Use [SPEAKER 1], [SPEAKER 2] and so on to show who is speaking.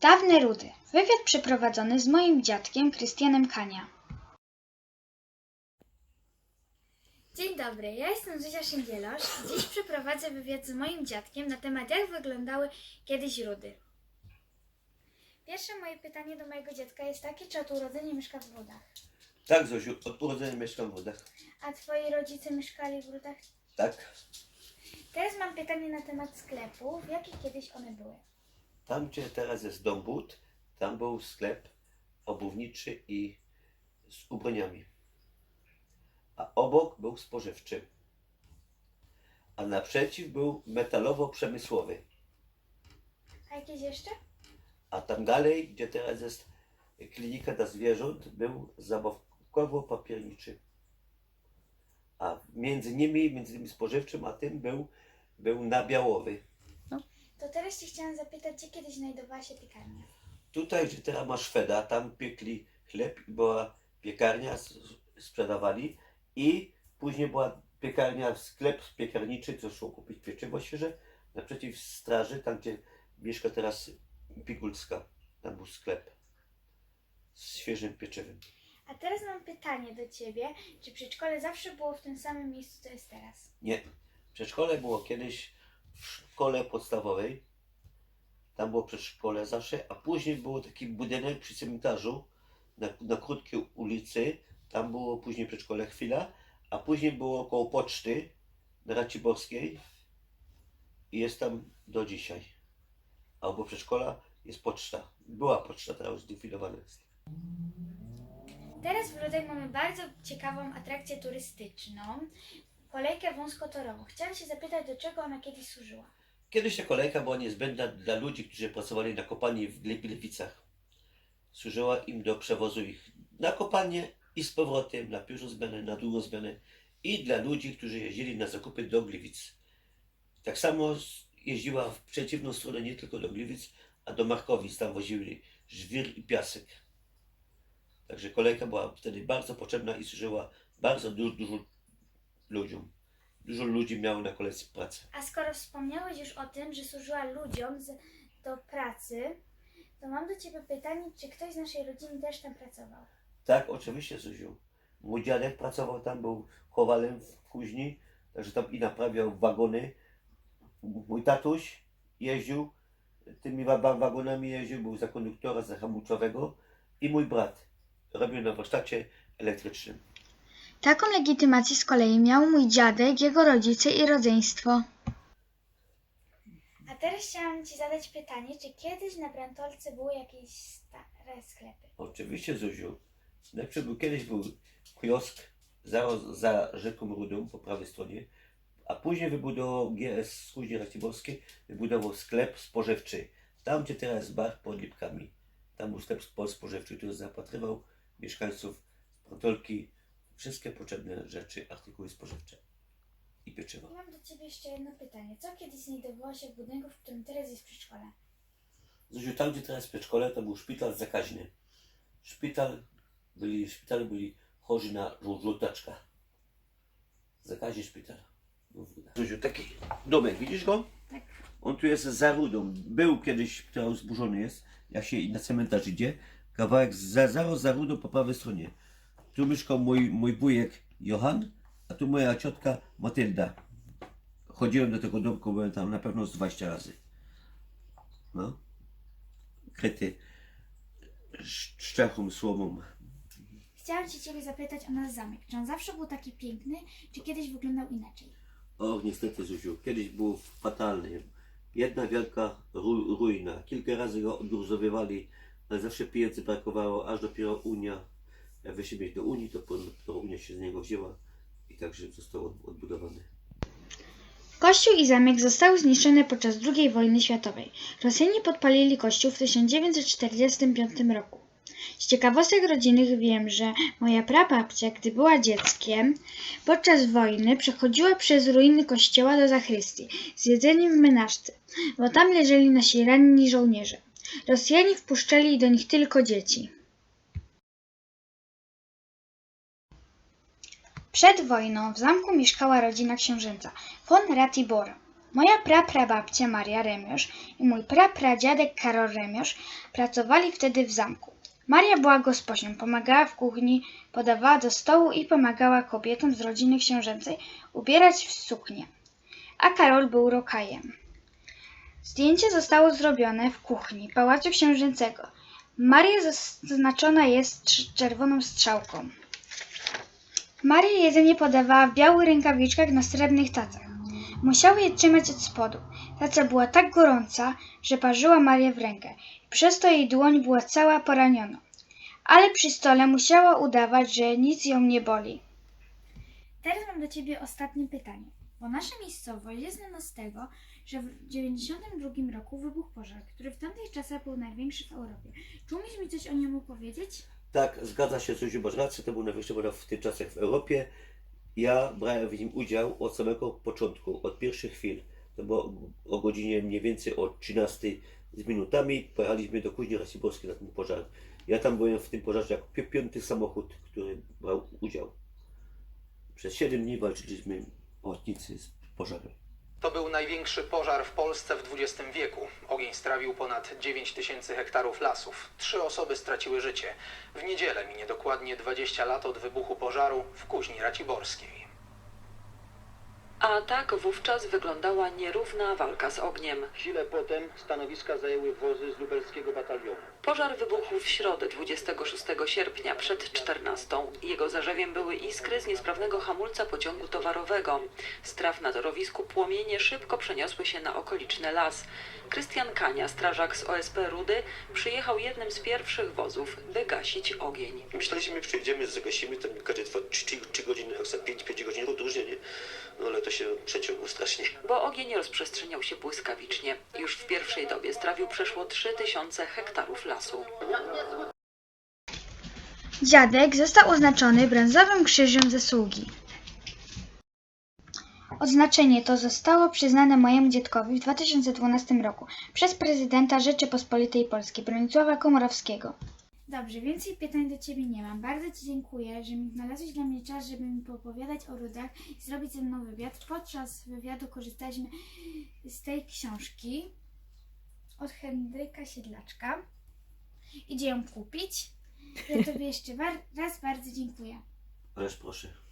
[SPEAKER 1] Dawne Rudy. Wywiad przeprowadzony z moim dziadkiem Krystianem Kania.
[SPEAKER 2] Dzień dobry, ja jestem Zuzia Szyndzielosz. Dziś przeprowadzę wywiad z moim dziadkiem na temat jak wyglądały kiedyś rudy. Pierwsze moje pytanie do mojego dziadka jest takie, czy od urodzenia mieszka w Rudach?
[SPEAKER 3] Tak, Zosiu, od urodzenia mieszkam w Wodach.
[SPEAKER 2] A twoi rodzice mieszkali w Rudach?
[SPEAKER 3] Tak.
[SPEAKER 2] Teraz mam pytanie na temat sklepów. Jakie kiedyś one były?
[SPEAKER 3] Tam, gdzie teraz jest dom but, tam był sklep obuwniczy i z ubraniami. A obok był spożywczy. A naprzeciw był metalowo-przemysłowy.
[SPEAKER 2] A jakieś jeszcze?
[SPEAKER 3] A tam dalej, gdzie teraz jest klinika dla zwierząt, był zabawkowo-papierniczy. A między nimi, między tym spożywczym, a tym był, był nabiałowy.
[SPEAKER 2] Cię chciałam zapytać, gdzie kiedyś znajdowała się piekarnia?
[SPEAKER 3] Tutaj, gdzie teraz masz Feda, tam piekli chleb i była piekarnia, s- sprzedawali i później była piekarnia, sklep piekarniczy, co szło kupić pieczywo świeże. Naprzeciw straży, tam gdzie mieszka teraz Pigulska, tam był sklep z świeżym pieczywem.
[SPEAKER 2] A teraz mam pytanie do Ciebie, czy przedszkole zawsze było w tym samym miejscu, co jest teraz?
[SPEAKER 3] Nie, przedszkole było kiedyś w szkole podstawowej, tam było przedszkole zawsze, a później był taki budynek przy cmentarzu na, na krótkiej ulicy, tam było później przedszkole chwila, a później było koło poczty na Raciborskiej i jest tam do dzisiaj. A obok przedszkola jest poczta. Była poczta, teraz zlikwidowana jest.
[SPEAKER 2] Teraz w Rudej mamy bardzo ciekawą atrakcję turystyczną, kolejkę wąskotorową. Chciałam się zapytać, do czego ona kiedyś służyła.
[SPEAKER 3] Kiedyś ta kolejka była niezbędna dla ludzi, którzy pracowali na kopalni w Gliwicach. Służyła im do przewozu ich na kopalnię i z powrotem, na pierwszą zmianę, na drugą zmianę i dla ludzi, którzy jeździli na zakupy do Gliwic. Tak samo jeździła w przeciwną stronę nie tylko do Gliwic, a do Markowic. Tam wozili żwir i piasek. Także kolejka była wtedy bardzo potrzebna i służyła bardzo du- dużo ludziom. Dużo ludzi miało na kolejce pracę.
[SPEAKER 2] A skoro wspomniałeś już o tym, że służyła ludziom z, do pracy, to mam do Ciebie pytanie, czy ktoś z naszej rodziny też tam pracował?
[SPEAKER 3] Tak, oczywiście, Zuziu. Mój dziadek pracował tam, był kowalem w kuźni, także tam i naprawiał wagony. Mój tatuś jeździł, tymi wa- wa- wagonami jeździł, był za konduktora, za hamulcowego i mój brat robił na warsztacie elektrycznym.
[SPEAKER 1] Taką legitymację z kolei miał mój dziadek, jego rodzice i rodzeństwo.
[SPEAKER 2] A teraz chciałam Ci zadać pytanie, czy kiedyś na Brantolce były jakieś stare sklepy?
[SPEAKER 3] Oczywiście, Zuziu. Najpierw był, kiedyś był kiosk za, za rzeką Rudą po prawej stronie, a później wybudował GS z Kuźni Raciborskiej, wybudował sklep spożywczy. Tam, gdzie teraz jest bar pod Lipkami. Tam był sklep spo- spożywczy, który zapatrywał mieszkańców Protolki wszystkie potrzebne rzeczy, artykuły spożywcze i pieczywo.
[SPEAKER 2] Mam do Ciebie jeszcze jedno pytanie. Co kiedyś znajdowało się w budynku, w którym teraz jest przedszkole?
[SPEAKER 3] Zuziu, tam, gdzie teraz przedszkole, to był szpital zakaźny. Szpital, byli, w szpitalu byli chorzy na żół- żółtaczka. Zakaźny szpital. Zuziu, taki domek, widzisz go?
[SPEAKER 2] Tak.
[SPEAKER 3] On tu jest za rudą. Był kiedyś, teraz zburzony jest, jak się na cmentarz idzie. Kawałek za, zaraz za rudą po prawej stronie. Tu mieszkał mój, mój wujek Johan, a tu moja ciotka Matylda. Chodziłem do tego domku, byłem tam na pewno z 20 razy. No kryty sz- szczechą, słomą.
[SPEAKER 2] Chciałam się Ciebie zapytać o nasz zamek. Czy on zawsze był taki piękny, czy kiedyś wyglądał inaczej?
[SPEAKER 3] Och, niestety, Zuziu, kiedyś było fatalnie. Jedna wielka ru- ruina. Kilka razy go odgruzowywali, ale zawsze pieniędzy brakowało, aż dopiero Unia, jak wyszli mieć do Unii, to dopiero Unia się z niego wzięła i także został od- odbudowany.
[SPEAKER 1] Kościół i zamek zostały zniszczone podczas II wojny światowej. Rosjanie podpalili kościół w 1945 roku. Z ciekawostek rodzinnych wiem, że moja prababcia, gdy była dzieckiem, podczas wojny przechodziła przez ruiny kościoła do zachrystii z jedzeniem w menażce, bo tam leżeli nasi ranni żołnierze. Rosjanie wpuszczali do nich tylko dzieci. Przed wojną w zamku mieszkała rodzina książęca von Ratibor. Moja praprababcia Maria Remiusz i mój prapradziadek Karol Remiusz pracowali wtedy w zamku. Maria była gosposią, pomagała w kuchni, podawała do stołu i pomagała kobietom z rodziny książęcej ubierać w suknie. A Karol był rokajem. Zdjęcie zostało zrobione w kuchni Pałacu Książęcego. Maria zaznaczona jest cz- czerwoną strzałką. Maria jedzenie podawała w białych rękawiczkach na srebrnych tacach. Musiały je trzymać od spodu. Taca była tak gorąca, że parzyła Marię w rękę. Przez to jej dłoń była cała poraniona. Ale przy stole musiała udawać, że nic ją nie boli.
[SPEAKER 2] Teraz mam do Ciebie ostatnie pytanie. Bo nasza miejscowość jest znana z tego, że w 1992 roku wybuchł pożar, który w tamtych czasach był największy w Europie. Czy umiesz mi coś o niemu powiedzieć?
[SPEAKER 3] Tak, zgadza się, Zuziu, masz rację, to był najwyższy pożar w tych czasach w Europie. Ja brałem w nim udział od samego początku, od pierwszych chwil. To było o godzinie mniej więcej o 13 z minutami. Pojechaliśmy do Kuźni Raciborskiej na ten pożar. Ja tam byłem w tym pożarze jako pi- piąty samochód, który brał udział. Przez 7 dni walczyliśmy ochotnicy z pożarem.
[SPEAKER 4] To był największy pożar w Polsce w XX wieku. Ogień strawił ponad 9 tysięcy hektarów lasów. Trzy osoby straciły życie. W niedzielę minie dokładnie 20 lat od wybuchu pożaru w Kuźni Raciborskiej.
[SPEAKER 5] A tak wówczas wyglądała nierówna walka z ogniem.
[SPEAKER 6] Chwilę potem stanowiska zajęły wozy z lubelskiego batalionu.
[SPEAKER 5] Pożar wybuchł w środę 26 sierpnia przed 14. Jego zarzewiem były iskry z niesprawnego hamulca pociągu towarowego. Z traw na torowisku płomienie szybko przeniosły się na okoliczny las. Krystian Kania, strażak z OSP Rudy, przyjechał jednym z pierwszych wozów, by gasić ogień.
[SPEAKER 7] Myśleliśmy, przyjdziemy, zagasimy, ten każdy trwa 3, godziny, jak za 5-5 godzin odróżnienie, no ale to się przeciągło strasznie.
[SPEAKER 5] Bo ogień rozprzestrzeniał się błyskawicznie. Już w pierwszej dobie strawił przeszło 3000 hektarów lasu.
[SPEAKER 1] Dziadek został oznaczony brązowym krzyżem zasługi. Odznaczenie to zostało przyznane mojemu dziadkowi w 2012 roku przez prezydenta Rzeczypospolitej Polskiej Bronisława Komorowskiego.
[SPEAKER 2] Dobrze, więcej pytań do Ciebie nie mam. Bardzo Ci dziękuję, że znalazłeś dla mnie czas, żeby mi poopowiadać o rudach i zrobić ze mną wywiad. Podczas wywiadu korzystaliśmy z tej książki od Henryka Siedlaczka. Idzie ją kupić. Ja Tobie jeszcze raz bardzo dziękuję.
[SPEAKER 3] Ależ proszę.